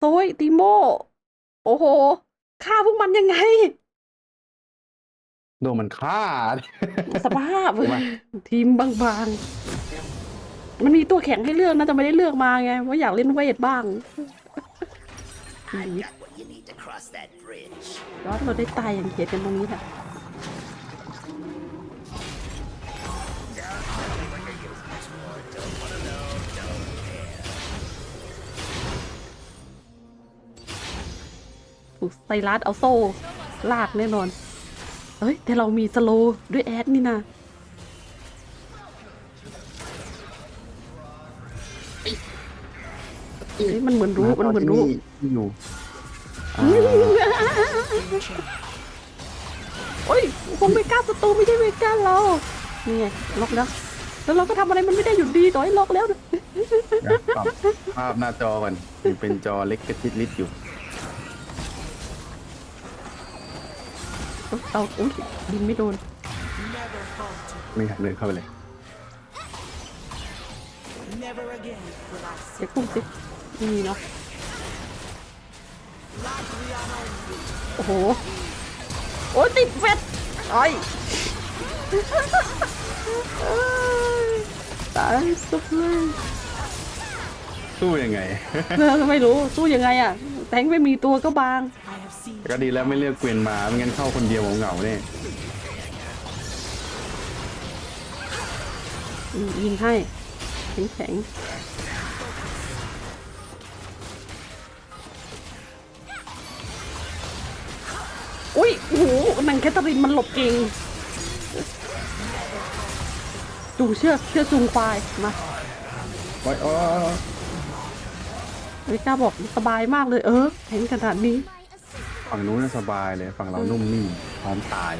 โต้ยติโม โอ้โหฆ่าพวกมันยังไง โดนมันฆ่า สภาพมาทีมบางๆ มันมีตัวแข็งให้เลือกนะจะไม่ได้เลือกมาไงว่าอยากเล่นเวทบ้าง I got what you need to cross that bridge. แล้วเราได้ตายอย่างเขียดกันตรงนี้แหละ ไซรัสเอาโซ่ ลากแน่นอนเฮ้ย แต่เรามีสโลว์ด้วยแอดนี่นะเฮ้ยมันเหมือนรู้ มันเหมือนรู้ที่อยู่อ่าโอ้ยคงไม่กล้าศัตรูไม่ใช่ไม่กล้าเรานี่ไงล็อกแล้ว แล้วเราก็ทำอะไรมันไม่ได้อยู่ดีต่อให้ล็อกแล้วนะเดี๋ยวปรับภาพหน้าจอก่อนยังเป็นจอเล็กกระชิดลิดอยู่ เอาอุ้ยยิงไม่โดน ไม่อยากเดินเข้าไปเลย Never again will I เดี๋ยวกุ้งสิไม่มีเนาะ โอ้โห โอ้ยติดเฟสไอ้ยเอ้ยตายสุดเลย สู้ยังไง เออไม่รู้สู้ยังไงอะแทงไม่มีตัวก็บาง I have seen ก็ดีแล้วไม่เลือกเกวียนมาไม่งั้นเข้าคนเดียวเหงาๆเนี่ยอืมยิงให้แข็งแข็งอุ้ยโอ้โหนังแคทเธอรีนมันหลบเก่งจูงเชือกเชือกจูงควายมาโอ้ยโอ้ยวิก้าบอกสบายมากเลยเออแข็งขนาดนี้ ฝั่งนู้นน่ะสบายเลย ฝั่งเรานุ่มนิ่มพร้อมตาย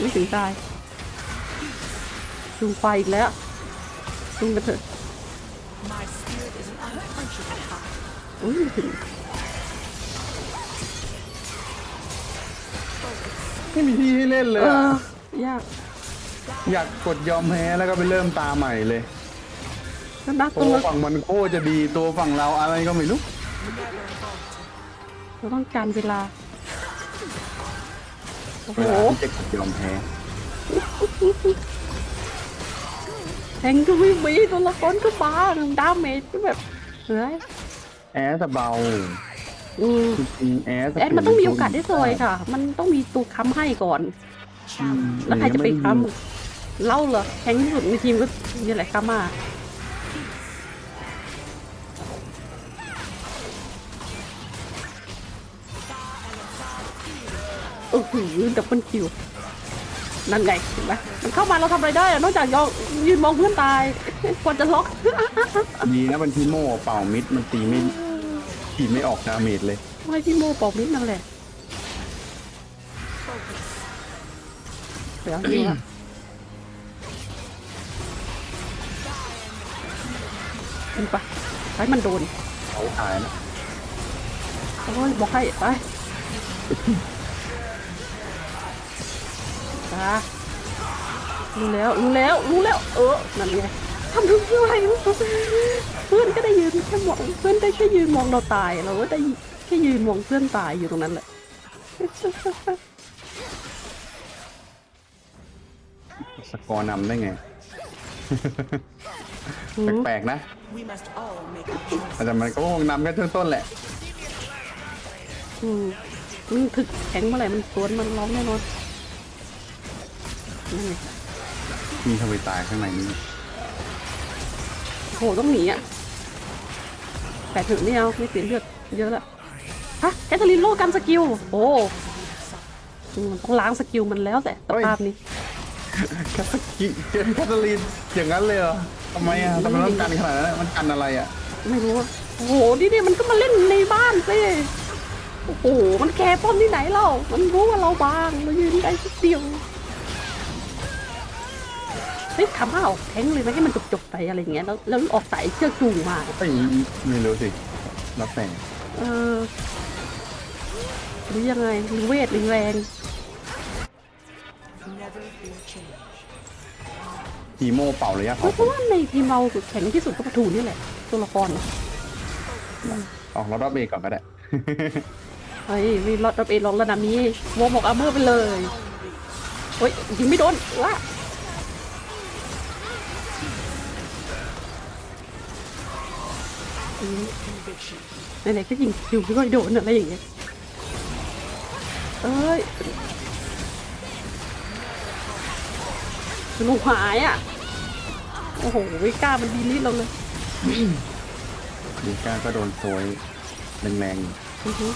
ไม่ถึงตายจูงควายอีกแล้วจูงกันเถอะ my spirit is an unquenchable fire. อุ้ยไม่ถึงไม่มีที่ให้เล่นเลเอยอะอยาก อยากกดยอมแพ้แล้วก็ไปเริ่มตาใหม่เลย ก็นักตัตัววฝั่งมันโคตรจะดีตัวฝั่งเราอะไรก็ไม่รู้เราต้องการเวลา โอ้โห เวลาที่จะกดยอมแพ้แทงก็ไม่มีตัวละครก็บางดาเมจก็แบบเฮ้ยแอสจะเบาอืมจริงๆแอสจะแอดมันต้องมีโอกาสได้ซอยค่ะ มันต้องมีตัวค้ำให้ก่อนแล้วใครจะไปค้ำเล่าเหรอแทงที่สุดในทีมก็นี่แหละค้ำมา โอ้โหดับเบิลคิวนั่นไงเห็นไหมมันเข้ามาเราทำอะไรได้อะนอกจากยองยืนมองเพื่อนตายกว่าจะล็อก ดีนะเป็นทีโม่เป่ามิดมันตีไม่ตีไม่ออกดาเมจเลย ไม่พี่โมปอกนิดนั่นแหละเดี๋ยวนี่ละขึ้นไปให้มันโดนเขาตายนะ โอ้ยบอกให้ไป ตารู้แล้ว รู้แล้ว รู้แล้ว เออ นั่นไงทำทุกอย่างเพื่อนก็ได้ยืนแค่มองเพื่อนได้แค่ยืนมองเราตาย เราก็ได้แค่ยืนมองเพื่อนตายอยู่ตรงนั้นแหละสกอร์นำได้ไง แปลกๆนะ We must all make our choice. แต่มันก็คงนำแค่ช่วงต้นแหละอืมมันถึกแข็งเมื่อไหร่มันสวนมันร้องแน่นอนนั่นไง มีทวีตายข้างในนี้โหต้องหนีอะ แต่ถึงไม่เอาไม่เสียเลือดเยอะละฮะแคทเธอรีนโลกันสกิล โอ้อืมต้องล้างสกิลมันแล้วแต่สภาพนี้แคทกิเจอแคทเธอรีนอย่างนั้นเลยเหรอทำไมอะทำไมต้องกันขนาดนั้นอะมันกันอะไรอะ ไม่รู้อะโอ้โหนี่เนี่ยมันก็มาเล่นในบ้านสิโอ้โหมันแคร์ป้อมที่ไหนเล่ามันรู้ว่าเราบางเรายืนได้ทีเดียวเฮ้ยทำห้าออกแทงเลยไหมให้มันจบๆไปอะไรอย่างเงี้ยแล้วแล้วออกสายเชือกจูงมา ไม่ไม่รู้สิแล้วแต่เออหรือยังไงหรือเวทหรือแรง Never fear change. ทีโมเป่าระยะเพเผาราะขนว่าในทีมเราแข็งที่สุดก็ปะทูนี่แหละ ตัวละครน่ะออกรอบรอบเบรกก่อนก็ได้ เฮ้ยมีรถรับเองลองระดับนี้วอร์มอกอาร์เมอร์ไปเลยเฮ้ยยิงไม่โดนว้า ไหนๆก็ยิงคิวไม่ค่อยโดนอะไรอย่างเงี้ยเอ้ยหนูหายอะ โอ้โหวิก้ามันดีลิทเราเลยดีก้าก็โดนโซยแรงๆอยู่อือฮึ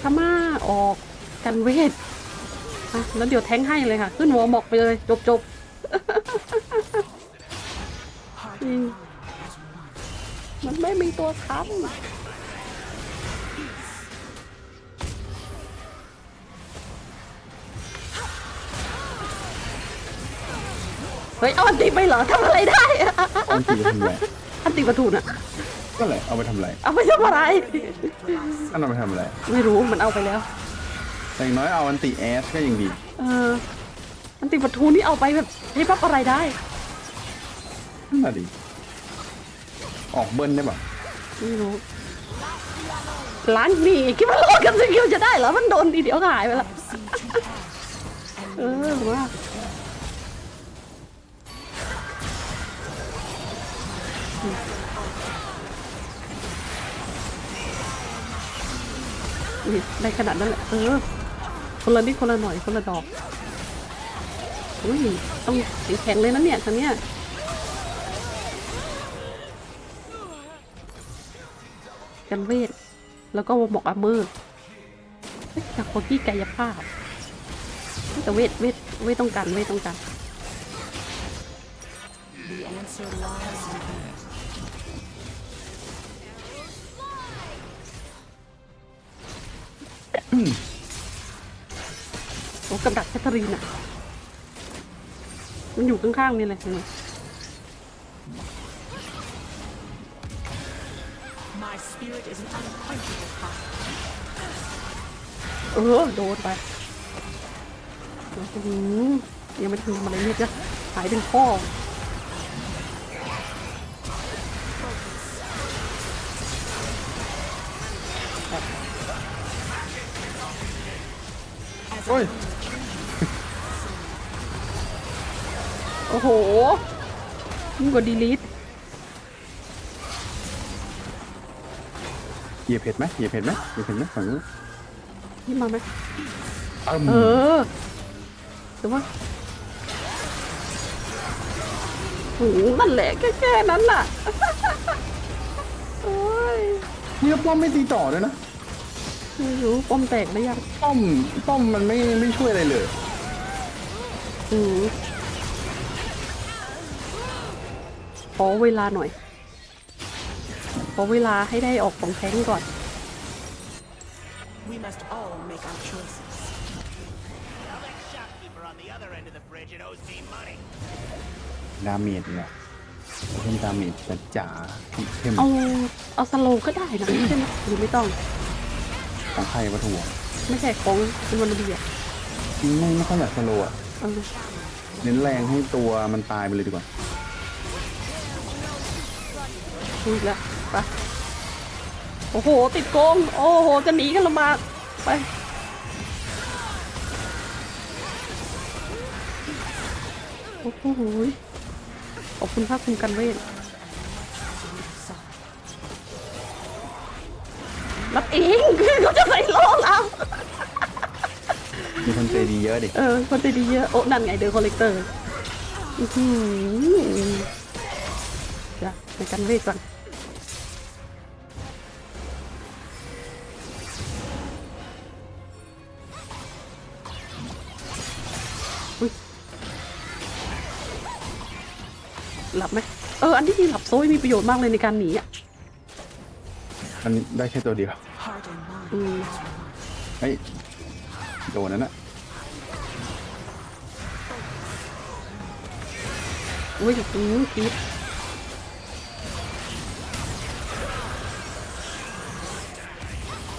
พม่าออกกันเวทอะแล้วเดี๋ยวแท้งให้เลยค่ะ ขึ้นหัวหมอกไปเลย จบจบจริง มันไม่มีตัวค้ำเฮ้ยเอาอันติไปเหรอทำอะไรได้อะอันตีไปทำอะไรอันติประตูน่ะ ก็เลยเอาไปทำอะไรเอาไปทำอะไร อันเอาไปทำอะไรไม่รู้มันเอาไปแล้ว แต่อย่างน้อยเอาอันตีแอสก็ยังดี เอออันติประทูนี่เอาไปแบบให้ปั๊บอะไรได้ นั่นน่ะดิออกเบิ้ลได้ป่ะไม่รู้ล้างหนี่คิดว่าโลดกันสกิลจะได้เหรอมันโดนทีเดียวก็หายไปละเออว่านี่ได้ขนาดนั้นแหละเออ คนละนิดคนละหน่อยคนละดอกอุ้ยต้องแข็งๆเลยนะเนี่ยทางเนี้ย กันเวท แล้วก็หมอกอาร์เมอจากคนที่กายภาพ แต่เวทเวทเวทต้องการเวทต้องการโอ้กับดักแคทเธอรีนอะมันอยู่ข้างๆนี่เลยนี่ My เออ โดนไปโอ้โหยังไม่ถึงอะไรเนี่ยจะหายเป็นข้อโอ้ย โอ้โหยิ่งกว่าดีลิทเหยียบเผ็ดไหมเหยียบเผ็ดไหมเหยียบเผ็ดไหมฝั่งนู้น นี่มาไหมอ้ำเออแต่ว่าโอ้โหนั่นแหละแค่แค่นั้นน่ะ โอ้ยเนี่ยป้อมไม่ตีต่อด้วยนะไม่รู้ป้อมแตกได้ยังป้อมป้อมมันไม่ไม่ช่วยอะไรเลย อืมขอเวลาหน่อย ขอเวลาให้ได้ออกของแท้งก่อน We must all make our choices. Now that shopkeeper on the other end of the bridge and owes me money. ดาเมจเนี่ยไม่ใช่ดาเมจแต่จ๋าเข้มเอาเอาสโลว์ก็ได้นะใช่ไหมหรือไม่ต้องของใครวัตถุไม่ใช่ของคุณวันเบียร์ไม่ไม่ค่อยอยากสโลว์อะเออเน้นแรงให้ตัวมันตายไปเลยดีกว่าดูอีกแล้วไป โอ้โห ติดโกง โอ้โห จะหนีกันลำบากไป โอ้โหขอบคุณภาคคุณกันเวทรับเองเขาจะใส่โลงเอามีคนใจดีเยอะดิ เออ คนใจดีเยอะ โอ้นั่นไงเดอ c คอลเลกเตอร์อือหือเดี๋ยวไปกันเวทก่อน ที่จริงหลับโซ่มีประโยชน์มากเลยในการหนีอะมันได้แค่ตัวเดียว Heart and mind. อืมเฮ้ยโดนนั่นนะอุ้ยอืมคิด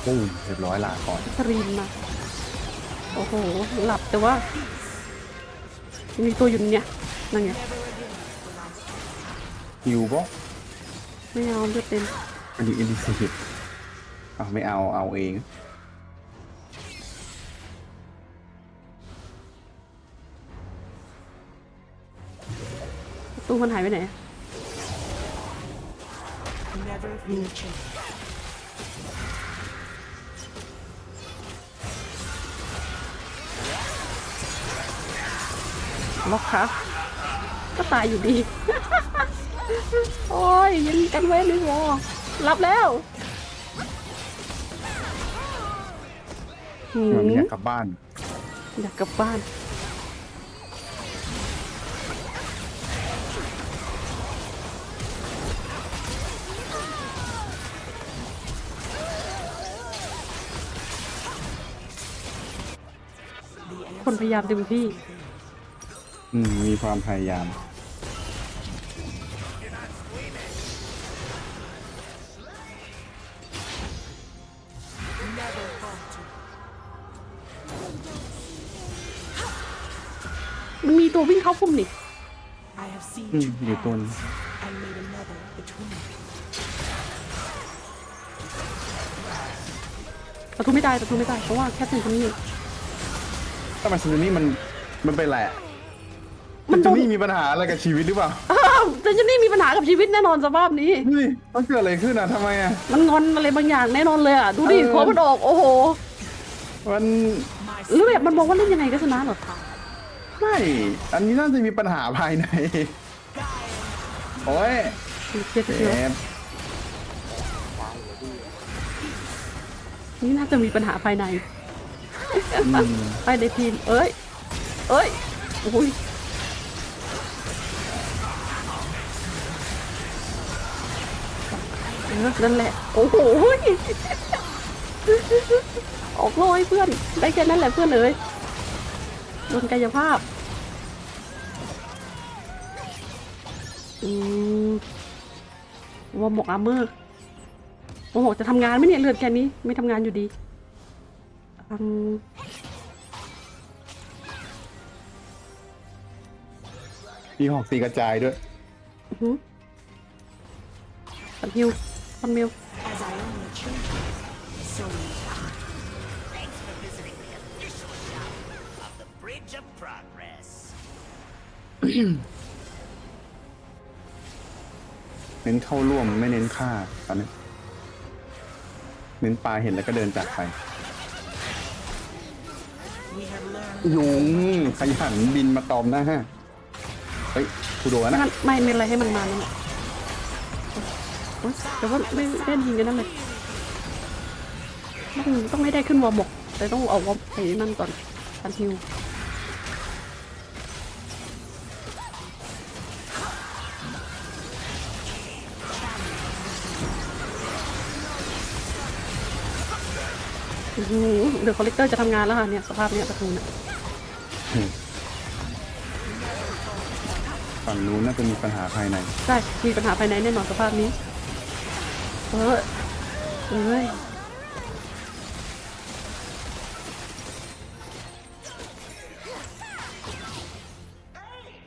ปุ้มเรียบร้อยลาก่อนสรีนมาโอ้โห หลับแต่ว่า มีตัวอยู่เนี่ยนั่นไง ฮิวปะไม่เอาเลือดเต็มอันนี้อินดิสิตอะไม่เอาเอาเองประตูมันหายไปไหน Never feel change. ล็อกครับก็ตายอยู่ดี โอ้ยยังกันไว้ในวอรับแล้วหืมันมอยากกลับบ้าน อยากกลับบ้าน คนพยายามเต็มที่ อืมมีความพยายาม ตัววิ่งเข้าพุ่มนี่ I have seen อืม two อยู่ตัวนึง paths and made another between. ประตูไม่ได้ประตูไม่ได้เพราะว่าแค่ถึงคนนี้ถ้ามันซูนี่มันมันเป็นแหละมัมันนโดจะนนี่มีปัญหาอะไรกับชีวิตหรือเปล่าอ้าวแต่เจนนี่มีปัญหากับชีวิตแน่นอนสภาพนี้ นี่มันเกิดอะไรขึ้นอะทำไมอะ มันงอนอะไรบางอย่างแน่นอนเลยอะดูดิเออพอมันออกโอ้โหมัน My หรือแบบมันมองว่าเล่นยังไงก็ชนะเหรอ ไม่ อันนี้น่าจะมีปัญหาภายใน โอ้ยเจ็บเจ็เจ็บบนี่น่าจะมีปัญหาภายในอืมภายในทีม เอ้ย เอ้ยโอ้ยเออนั่นแหละ โอ้โหออกลอยเพื่อน ได้แค่นั้นแหละเพื่อนเอ้ย โดนกายภาพ อืมวอร์มหมกอาร์เมอร์โอ้โห จะทำงานไหมเนี่ยเลือดแค่นี้ ไม่ทำงานอยู่ดีอืมมีหอกตีกระจายด้วย อื้อหือปันฮิวปันมิว as I เน้นเข้าร่วมไม่เน้นฆ่าตอนนี้เน้นปลาเห็นแล้วก็เดินจากไป we have learned ยุงขยันบินมาตอมหน้าเฮ้ยกูโดนนะมันไม่เป็นไรให้มันมานั่นแหละโอ๊ยแต่ว่าไม่เล่นยิงกันนั่นเลยต้องต้องไม่ได้ขึ้นวอร์มหมกแต่ต้องเอาวอร์มไอ้นั่นก่อนปันฮิว เดอะคอลเลกเตอร์จะทำงานแล้วค่ะเนี่ยสภาพเนี้ยประตูเนี่ยฝั่งนู้นน่าจะมีปัญหาภายใน ใช่ มีปัญหาภายในแน่นอนสภาพนี้ เออเอ้ย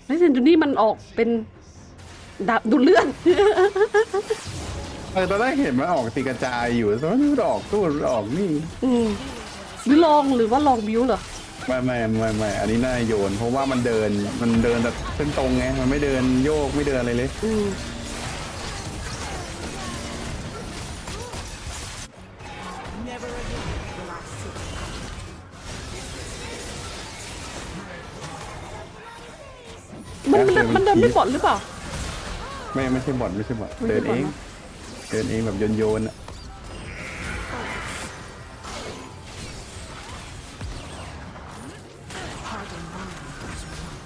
ไอ้เซนจูนี่มันออกเป็นดาบดูดเลือด เออตอนแรกเห็นมันออกตีกระจายอยู่แต่ว่ามันออกตู้มันออกนี่อืมหรือลองหรือว่าลองบิวเหรอไม่ไม่ไม่ไม่อันนี้น่าโยน เพราะว่ามันเดินมันเดินแบบเป็นตรงไงมันไม่เดินโยกไม่เดินอะไรเลย อืม never again will I sit มันมันเดินมันเดินไม่บอดหรือเปล่า ไม่ไม่ใช่บอดไม่ใช่บอดไม่ใช่เดินเองบอทเหรอเดินเองแบบโยนโยนๆอะ pardon mine as one.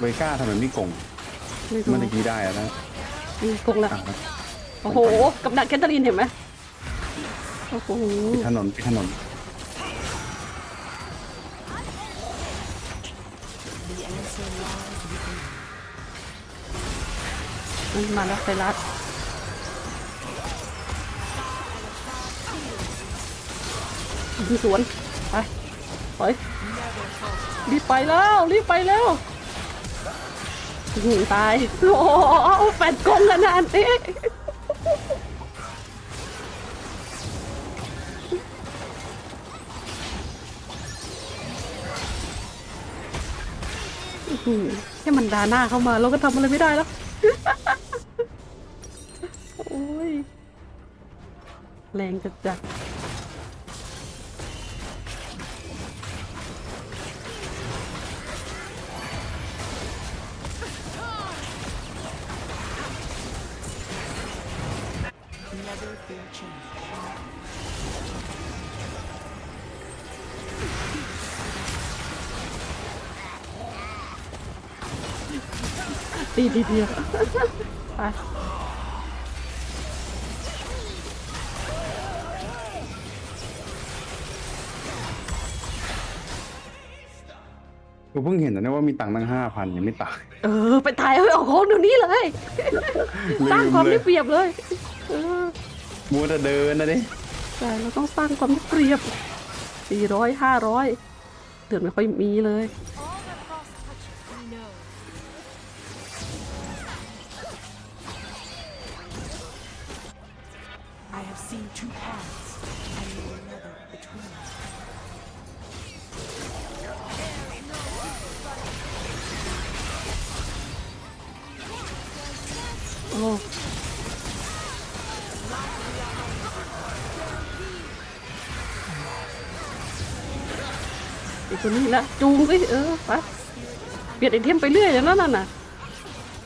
เวก้าทำไมไม่กงไม่รู้เมื่อกี้ได้อะนะอืมกงละอะครับโอ้โหกับดักแคทเธอรีนเห็นไหมโอ้โห ปิดถนนปิดถนน มันมาแล้วไซรัสยิงสวนไปไปรีบไปแล้ว รีบไปแล้วอือหือตายโอ้โหแฟนกงขนาดนี้แค่มันดาหน้าเข้ามาเราก็ทำอะไรไม่ได้แล้ว โอ้ย แรงจัดจัด ตีทีเดียวไปกูเพิ่งเห็นนะเนี่ยว่ามีตังค์ตั้งห้าพันยังไม่ตาย เออ ไปถ่ายเอาออกของเดี๋ยวนี้เลย สร้างความได้เปรียบเลยเออมัวแต่เดินนะดิใช่เราต้องสร้างความได้เปรียบสี่ร้อยห้าร้อยเดือนไม่ค่อยมีเลย All โอ้อีกคนนี้ละจูงสิเออไปเปลี่ยนไอเทมไปเรื่อยอย่างนั้นน่ะ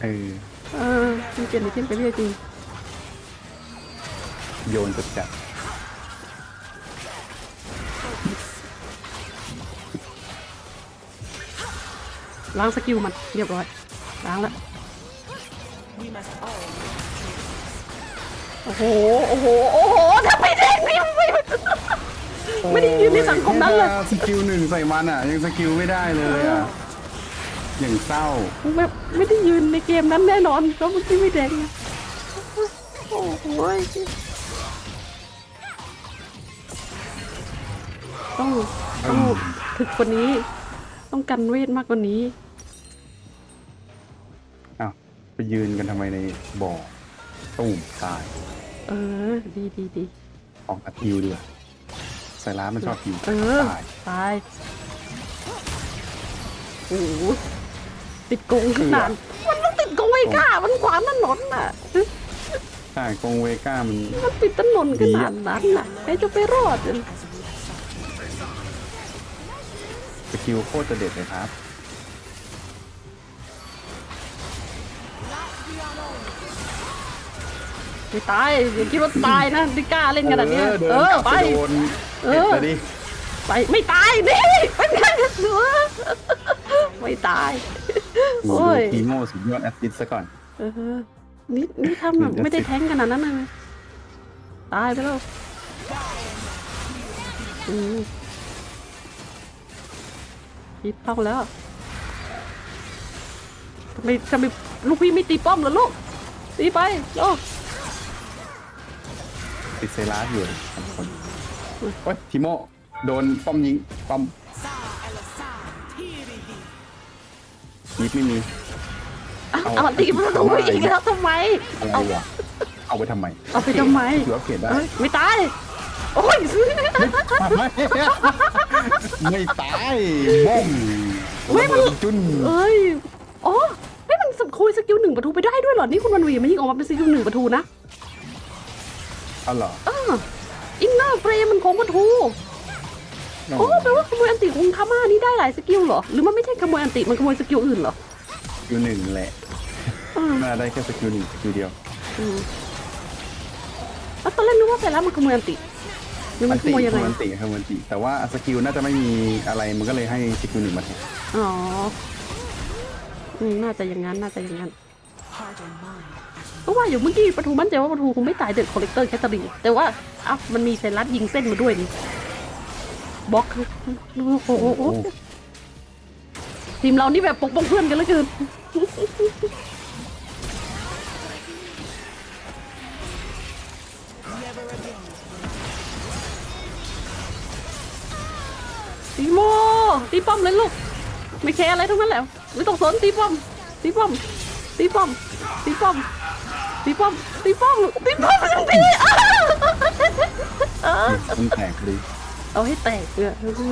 เออเออมันเปลี่ยนไอเทมไปเรื่อยจริงโยนจัดจัดล้างสกิลมันเรียบร้อยล้างแล้ว โอ้โห โอ้โห โอ้โหถ้าไม่แดงนี่ไม่ไม่ได้ยืนในสังคมนั้นเลยแค่สกิลหนึ่งใส่มันอะ ยังสกิลไม่ได้เลยอะอย่างเศร้าไม่ไม่ได้ยืนในเกมนั้นแน่นอนเพราะมันไม่แดงไงโอ้โหต้องต้องถึกกว่านี้ ต้องกันเวทมากกว่านี้อ้าวไปยืนกันทำไมในบ่อตุ้มตาย เออ ดีดีดีออกอัดฮิวดีกว่าใส่ร้านมันชอบฮิวเออ ตายตาย โอ้โหติดกงขนาดมันต้องติดกงไว้ก้ามันขวางถนนน่ะ ใช่กงเวก้ามัน มันปิดถนนขนาดนั้นน่ะใครจะไปรอดอะสกิลโคตรจะเด็ดเลยครับ ไม่ตายอย่าคิดว่าตายนะดิกล้าเล่นขนาดเนี้ยเดินเอกอลับไปไปโดนเอเอ็ดอเลยดิไปไม่ตายนี่เป็นไงเสือไม่ตายโอ้โอ้ยทีโม่สุดยอดแอสซิสต์ซะก่อนเออนี่นี่ทำแบบไม่ได้แท้งขนาดนั้นเลยตายไปแล้วอืมคิดเข้าแล้วทำไมทำไมลูกพี่ไม่ตีป้อมเหรอลูกตีไปโอ้ ติดเซราสอยู่สองคนโอ้ยทีโม่โดนป้อมยิงป้อม Sa Elasa Tirihi. ยิบไม่มีเอาเอาเอาตีประตูเอามาอีกแล้วทำไมอะไรเอาวะเอาไปทำไมเอาไปทำไมถือว่าเปลี่ยนได้เอ้ยไม่ตายโอ้ยไม่ไม่ตายบ้มไม่มันระเบิดจุนเอ้ยอ๋อไม่มันสคุยสกิลหนึ่งประตูไปได้ด้วยเหรอนี่คุณวันวีมันยิงออกมาเป็นสกิลหนึ่งประตูนะ เอาเหรอเอออินเนอร์เฟรมมันของประตูโอ้แปลว่าขโมยอันติของทาม่านี่ได้หลายสกิลเหรอ หรือมันไม่ใช่ขโมยอันติมันขโมยสกิลอื่นเหรอสกิลหนึ่งแหละเออน่าได้แค่สกิลหนึ่งสกิลเดียวอืมแล้วตอนแรกนึกว่าแต่ละมันขโมยอันติหรือมัอันนขติโมยยังคืไงออันติคืออันติแต่ว่าสกิลน่าจะไม่มีอะไรมันก็เลยให้สกิลหนึ่งมาแทนอ๋ออืมน่าจะอย่างนั้นน่าจะอย่างนั้น Heart and mind. ก็ว่าอยู่เมื่อกี้ปะทูมั่นใจว่าปะทูคงไม่ตายเด็ดคอลเลกเตอร์แคตตารีแต่ว่าอ้ามันมีเซรัสยิงเส้นมาด้วยนี่บล็อกโอ้โหทีมเรานี่แบบปกป้องเพื่อนกันเหลือตีโมตีป้อมเลยลูก ไม่แคร์อะไรทั้งนั้นแหละไม่ต้องสนตีป้อมตีป้อมตีป้อมตีป้อม ตีป้อมตีป้อมตีป้อมตีอ้าวมันแตกดีเอาให้แตกเลยโอ้โห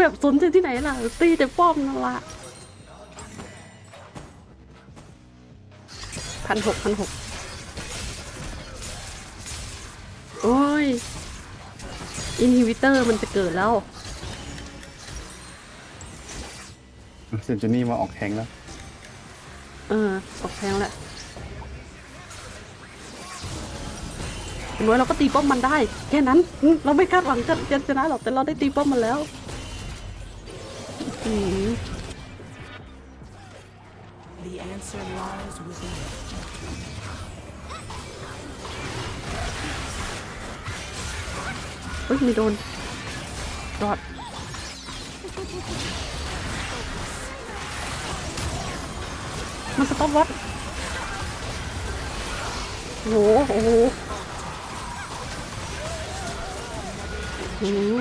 แบบสนใจที่ไหนล่ะ ตีแต่ป้อมนั่นละพันหกพันหกโอ้ย อินฮิวิเตอร์มันจะเกิดแล้วเซนจูนี่มาออกแทงแล้ว เออ ออกแพงแหละ อย่างน้อยเราก็ตีป้อมมันได้ แค่นั้นอืมเราไม่คาดหวังจะจะชนะหรอกแต่เราได้ตีป้อมมันแล้วอืม The answer lies within. เฮ้ยไม่โดนรอดมันสต็อปวัดโอ้โหโอ้โห เออ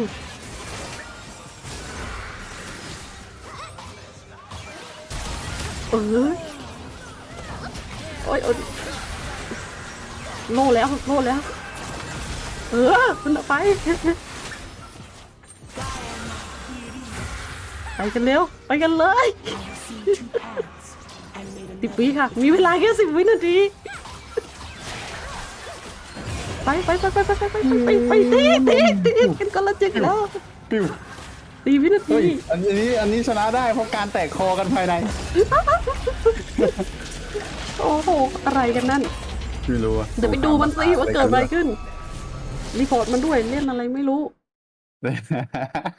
โอ้ยโอ้ยโล่แล้วโล่แล้ว เออมันไป ไปกันเร็ว ไปกันเลยสิบวิค่ะ มีเวลาแค่สิบวินาที ไปไปไปไปไปไปไปไปไปตีตีตีกันก็ละจึกแล้วปิ้วสี่วินาเฮ้ทียอันนี้อันนี้ชนะได้เพราะการแตกคอกันภายใน โอ้โห อะไรกันนั่น ไม่รู้อะเดี๋ยวไปดูมันสิว่าเกิดอะไรขึ้น รีพอร์ตมันด้วยเล่นอะไรไม่รู้ขึ้น